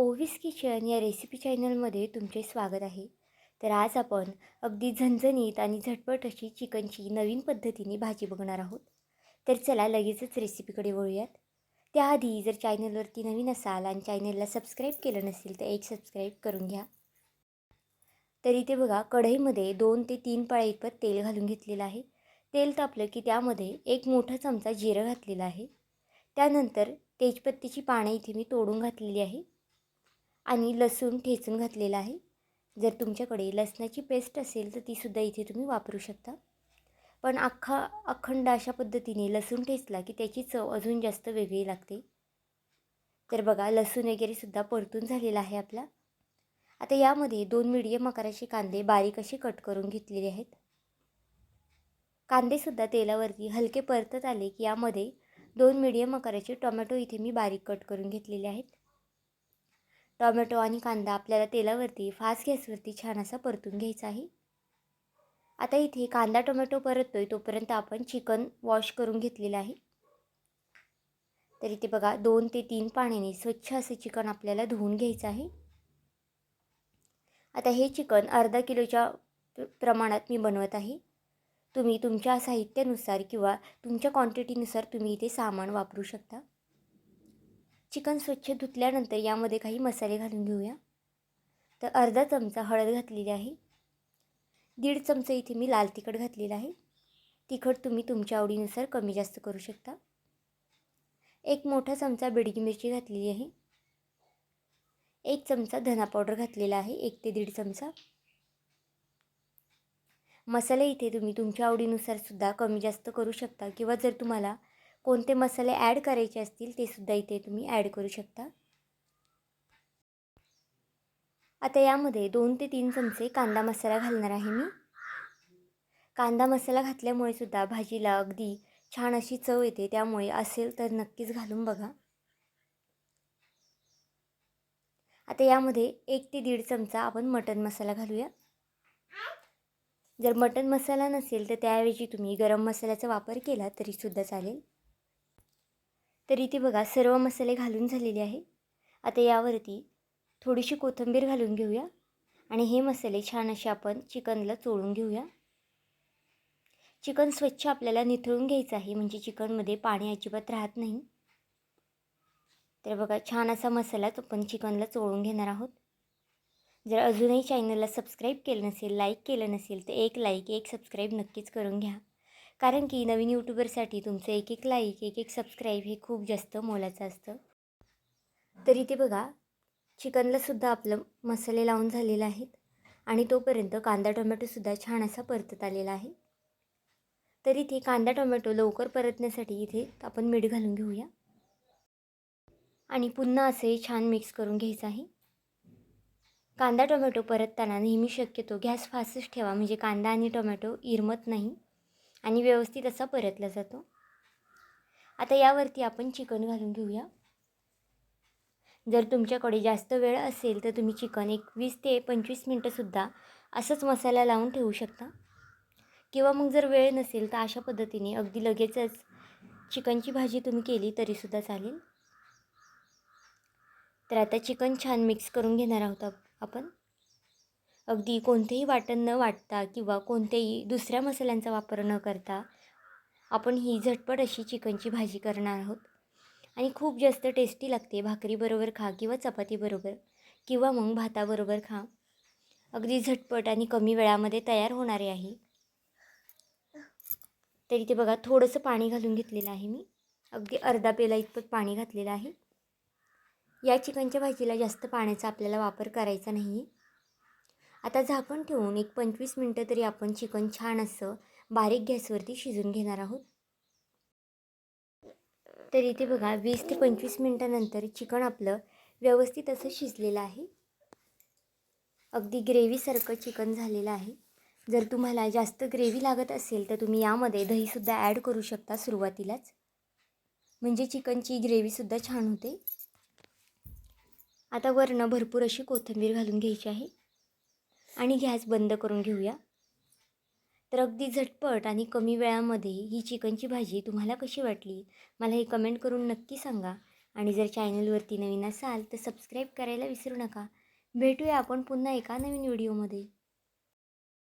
ओवीस kitchen या recipe चॅनलमध्ये तुमचे स्वागत आहे. तर आज आपण अगदी झणझणीत आणि झटपट अशी चिकनची नवीन पद्धतीने भाजी बघणार आहोत. तर चला लगेचच रेसिपीकडे वळूयात. त्याआधी जर चॅनलवरती नवीन असाल आणि चॅनलला सबस्क्राईब केलं नसेल तर एक सबस्क्राईब करून घ्या. तर इथे बघा कढईमध्ये दोन ते तीन पळा इतपत तेल घालून घेतलेलं आहे. तेल तापलं की त्यामध्ये एक मोठा चमचा जिरं घातलेला आहे. त्यानंतर तेजपत्तीची पानं इथे मी तोडून घातलेली आहे. आणि लसूण ठेचून घातलेला आहे. जर तुमच्याकडे लसणाची पेस्ट असेल तर तीसुद्धा इथे तुम्ही वापरू शकता. पण अख्खा अखंड अशा पद्धतीने लसूण ठेचला की त्याची चव अजून जास्त वेगळी लागते. तर बघा लसूण वगैरेसुद्धा परतून झालेला आहे आपला. आता यामध्ये दोन मिडियम आकाराचे कांदे बारीक असे कट करून घेतलेले आहेत. कांदेसुद्धा तेलावरती हलके परतत आले की यामध्ये दोन मिडियम आकाराचे टोमॅटो इथे मी बारीक कट करून घेतलेले आहेत. टोमॅटो आणि कांदा आपल्याला तेलावरती फास्ट गॅसवरती छान असा परतून घ्यायचा आहे. आता इथे कांदा टोमॅटो परततो आहे तोपर्यंत आपण चिकन वॉश करून घेतलेलं आहे. तर इथे बघा दोन ते तीन पाण्याने स्वच्छ असे चिकन आपल्याला धुवून घ्यायचं आहे. आता हे चिकन अर्धा किलोच्या प्रमाणात मी बनवत आहे. तुम्ही तुमच्या साहित्यानुसार किंवा तुमच्या क्वांटिटीनुसार तुम्ही इथे सामान वापरू शकता. चिकन स्वच्छ धुतल्यानंतर यामध्ये काही मसाले घालून घेऊया. तर अर्धा चमचा हळद घातलेली आहे. दीड चमचा इथे मी लाल तिखट घातलेलं आहे. तिखट तुम्ही तुमच्या आवडीनुसार कमी जास्त करू शकता. एक मोठा चमचा बेडगी मिरची घातलेली आहे. एक चमचा धना पावडर घातलेला आहे एक ते दीड चमचा. मसाले इथे तुम्ही तुमच्या आवडीनुसार सुद्धा कमी जास्त करू शकता किंवा जर तुम्हाला कोणते मसाले ॲड करायचे असतील ते सुद्धा इथे तुम्ही ॲड करू शकता. आता यामध्ये दोन ते तीन चमचे कांदा मसाला घालणार आहे मी. कांदा मसाला घातल्यामुळे सुद्धा भाजीला अगदी छान अशी चव येते त्यामुळे असेल तर नक्कीच घालून बघा. आता यामध्ये एक ते दीड चमचा आपण मटन मसाला घालूया. जर मटन मसाला नसेल तर त्याऐवजी तुम्ही गरम मसाल्याचा वापर केला तरीसुद्धा चालेल. तर इथे बघा सर्व मसाले घालून झालेले आहे आता यावरती थोडीशी कोथिंबीर घालून घेऊया आणि हे मसाले छान असे आपण चिकनला चोळून घेऊया. चिकन स्वच्छ आपल्याला निथळून घ्यायचं आहे म्हणजे चिकनमध्ये पाणी अजिबात राहत नाही. तर बघा छान असा मसालाच आपण चिकनला चोळून घेणार आहोत. जर अजूनही चॅनलला सबस्क्राईब केलं नसेल लाईक केलं नसेल तर एक लाईक एक सबस्क्राईब नक्कीच करून घ्या. कारण की नवीन यूट्यूबरसाठी तुमचं एक एक लाईक एक एक सबस्क्राईब हे खूप जास्त मोलाचं असतं. तर इथे बघा चिकनलासुद्धा आपलं मसाले लावून झालेले आहेत आणि तोपर्यंत कांदा टोमॅटोसुद्धा छान असा परतत आलेला आहे. तर इथे कांदा टोमॅटो लवकर परतण्यासाठी इथे आपण मीठ घालून घेऊया. आणि पुन्हा असे छान मिक्स करून घ्यायचं आहे. कांदा टोमॅटो परतताना नेहमी शक्यतो गॅस फास्टच ठेवा म्हणजे कांदा आणि टोमॅटो इरमत नाही. आणि व्यवस्थित असा परतला जातो. आता यावरती आपण चिकन घालून घेऊया. जर तुमच्याकडे जास्त वेळ असेल तर तुम्ही चिकन एक वीस ते पंचवीस मिनटंसुद्धा असंच मसाला लावून ठेवू शकता. किंवा मग जर वेळ नसेल तर अशा पद्धतीने अगदी लगेचच चिकनची भाजी तुम्ही केली तरीसुद्धा चालेल. तर आता चिकन छान मिक्स करून घेणार आहोत आपण. अगदी कोणतेही वाटण न वाटता किंवा कोणत्याही दुसऱ्या मसाल्यांचा वापर न करता आपण ही झटपट अशी चिकनची भाजी करणार आहोत. आणि खूप जास्त टेस्टी लागते. भाकरीबरोबर खा किंवा चपातीबरोबर किंवा मग भाताबरोबर खा. अगदी झटपट आणि कमी वेळामध्ये तयार होणारे आहे. तरी ते बघा थोडंसं पाणी घालून घेतलेलं आहे मी. अगदी अर्धा पेला इतपत पाणी घातलेलं आहे. या चिकनच्या भाजीला जास्त पाण्याचा आपल्याला वापर करायचा नाही आहे आता झाकण ठेवून एक पंचवीस मिनटं तरी आपण चिकन छान असं बारीक गॅसवरती शिजून घेणार आहोत. तर इथे बघा वीस ते पंचवीस मिनटानंतर चिकन आपलं व्यवस्थित असं शिजलेलं आहे. अगदी ग्रेव्हीसारखं चिकन झालेलं आहे. जर तुम्हाला जास्त ग्रेव्ही लागत असेल तर तुम्ही यामध्ये दहीसुद्धा ॲड करू शकता सुरुवातीलाच. म्हणजे चिकनची ग्रेव्हीसुद्धा छान होते. आता वरनं भरपूर अशी कोथिंबीर घालून घ्यायची आहे. आणि गॅस बंद करून घेऊया. तर अगदी झटपट आणि कमी वेळामध्ये ही चिकनची भाजी तुम्हाला कशी वाटली? मला हे कमेंट करून नक्की सांगा. आणि जर चॅनलवरती नवीन असाल तर सबस्क्राईब करायला विसरू नका. भेटूया आपण पुन्हा एका नवीन व्हिडिओमध्ये